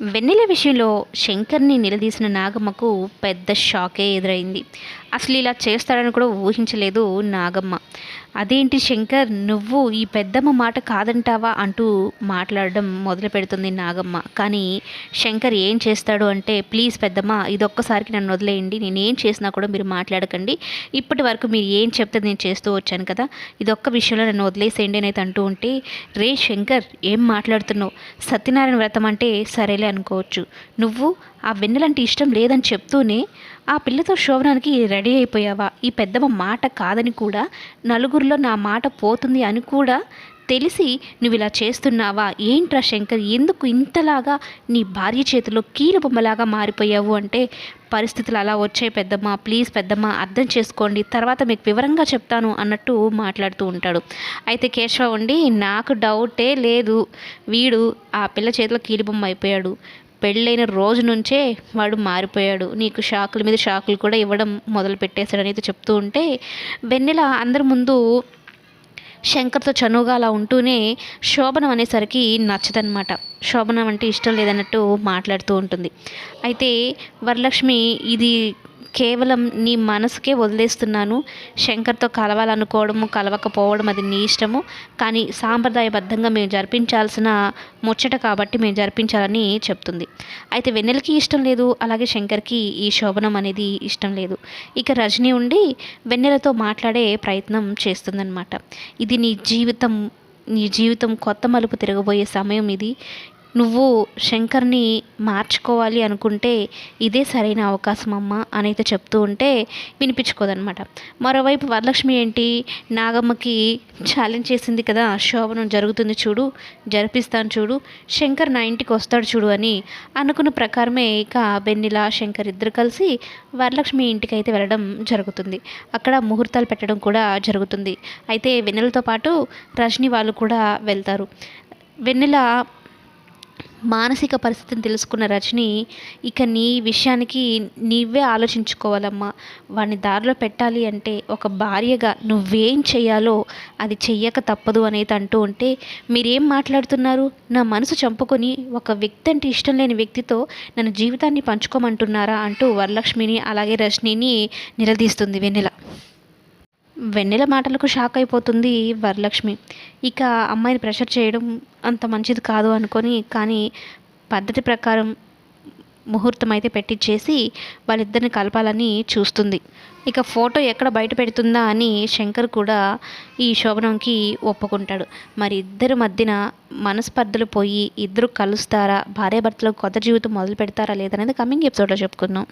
వెన్నెల విషయంలో శంకర్ని నిలదీసిన నాగమ్మకు పెద్ద షాకే ఎదురైంది. అసలు ఇలా చేస్తాడని కూడా ఊహించలేదు నాగమ్మ. అదేంటి శంకర్ నువ్వు ఈ పెద్దమ్మ మాట కాదంటావా అంటూ మాట్లాడడం మొదలు పెడుతుంది నాగమ్మ. కానీ శంకర్ ఏం చేస్తాడు అంటే ప్లీజ్ పెద్దమ్మ ఇదొక్కసారికి నన్ను వదిలేయండి. నేను ఏం చేసినా కూడా మీరు మాట్లాడకండి. ఇప్పటి వరకు మీరు ఏం చెప్తే నేను చేస్తూ వచ్చాను కదా. ఇదొక్క విషయంలో నన్ను వదిలేసేయండి అనేది అంటూ ఉంటే రే శంకర్ ఏం మాట్లాడుతున్నావు? సత్యనారాయణ వ్రతం అంటే సరేలే అనుకోవచ్చు. నువ్వు ఆ వెన్నెలంటే ఇష్టం లేదని చెప్తూనే ఆ పిల్లతో శోభనానికి రెడీ అయిపోయావా? ఈ పెద్దమ్మ మాట కాదని కూడా నలుగురిలో నా మాట పోతుంది అని కూడా తెలిసి నువ్వు ఇలా చేస్తున్నావా? ఏంట్రా శంకర్ ఎందుకు ఇంతలాగా నీ భార్య చేతిలో కీలు బొమ్మలాగా మారిపోయావు అంటే పరిస్థితులు అలా వచ్చాయి పెద్దమ్మ. ప్లీజ్ పెద్దమ్మ అర్థం చేసుకోండి. తర్వాత మీకు వివరంగా చెప్తాను అన్నట్టు మాట్లాడుతూ ఉంటాడు. అయితే కేశవ ఉండి నాకు డౌటే లేదు. వీడు ఆ పిల్ల చేతిలో కీలుబొమ్మ అయిపోయాడు. పెళ్ళైన రోజు నుంచే వాడు మారిపోయాడు. నీకు షాకుల మీద షాకులు కూడా ఇవ్వడం మొదలు పెట్టేశాడని అయితే చెప్తూ ఉంటే వెన్నెల అందరి ముందు శంకర్తో చనువుగా అలా ఉంటూనే శోభనం అనేసరికి నచ్చదనమాట. శోభనం అంటే ఇష్టం లేదన్నట్టు మాట్లాడుతూ ఉంటుంది. అయితే వరలక్ష్మి ఇది కేవలం నీ మనసుకే వదిలేస్తున్నాను. శంకర్తో కలవాలనుకోవడము కలవకపోవడం అది నీ ఇష్టము. కానీ సాంప్రదాయబద్ధంగా మేము జరిపించాల్సిన ముచ్చట కాబట్టి మేము జరిపించాలని చెప్తుంది. అయితే వెన్నెలకి ఇష్టం లేదు అలాగే శంకర్కి ఈ శోభనం అనేది ఇష్టం లేదు. ఇక రజనీ ఉండి వెన్నెలతో మాట్లాడే ప్రయత్నం చేస్తుందన్నమాట. ఇది నీ జీవితం నీ జీవితం కొత్త మలుపు తిరగబోయే సమయం ఇది. నువ్వు శంకర్ని మార్చుకోవాలి అనుకుంటే ఇదే సరైన అవకాశం అమ్మ అని అయితే చెప్తూ ఉంటే వినిపించుకోదనమాట మరోవైపు వరలక్ష్మి ఏంటి? నాగమ్మకి ఛాలెంజ్ చేసింది కదా శోభనం జరుగుతుంది చూడు జరిపిస్తాను చూడు శంకర్ నా ఇంటికి వస్తాడు చూడు అని అనుకున్న ప్రకారమే ఇక వెన్నెల శంకర్ ఇద్దరు కలిసి వరలక్ష్మి ఇంటికి అయితే వెళ్ళడం జరుగుతుంది. అక్కడ ముహూర్తాలు పెట్టడం కూడా జరుగుతుంది. అయితే వెన్నెలతో పాటు రజని వాళ్ళు కూడా వెళ్తారు. వెన్నెల మానసిక పరిస్థితిని తెలుసుకున్న రజని ఇక నీ విషయానికి నీవే ఆలోచించుకోవాలమ్మా. వాడిని దారిలో పెట్టాలి అంటే ఒక భార్యగా నువ్వేం చేయాలో అది చెయ్యక తప్పదు అనేది అంటూ ఉంటే మీరేం మాట్లాడుతున్నారు? నా మనసు చంపుకొని ఒక వ్యక్తి అంటే ఇష్టం లేని వ్యక్తితో నన్ను జీవితాన్ని పంచుకోమంటున్నారా అంటూ వరలక్ష్మిని అలాగే రజనీని నిలదీస్తుంది వెన్నెల. వెన్నెల మాటలకు షాక్ అయిపోతుంది వరలక్ష్మి. ఇక అమ్మాయిని ప్రెషర్ చేయడం అంత మంచిది కాదు అనుకొని కానీ పద్ధతి ప్రకారం ముహూర్తం అయితే పెట్టించేసి వాళ్ళిద్దరిని కలపాలని చూస్తుంది. ఇక ఫోటో ఎక్కడ బయట పెడుతుందా అని శంకర్ కూడా ఈ శోభనంకి ఒప్పుకుంటాడు. మరి ఇద్దరి మధ్యన మనస్పర్ధలు పోయి ఇద్దరు కలుస్తారా? భార్యాభర్తలకు కొత్త జీవితం మొదలు పెడతారా లేదనేది కమింగ్ ఎపిసోడ్లో చెప్పుకుందాం.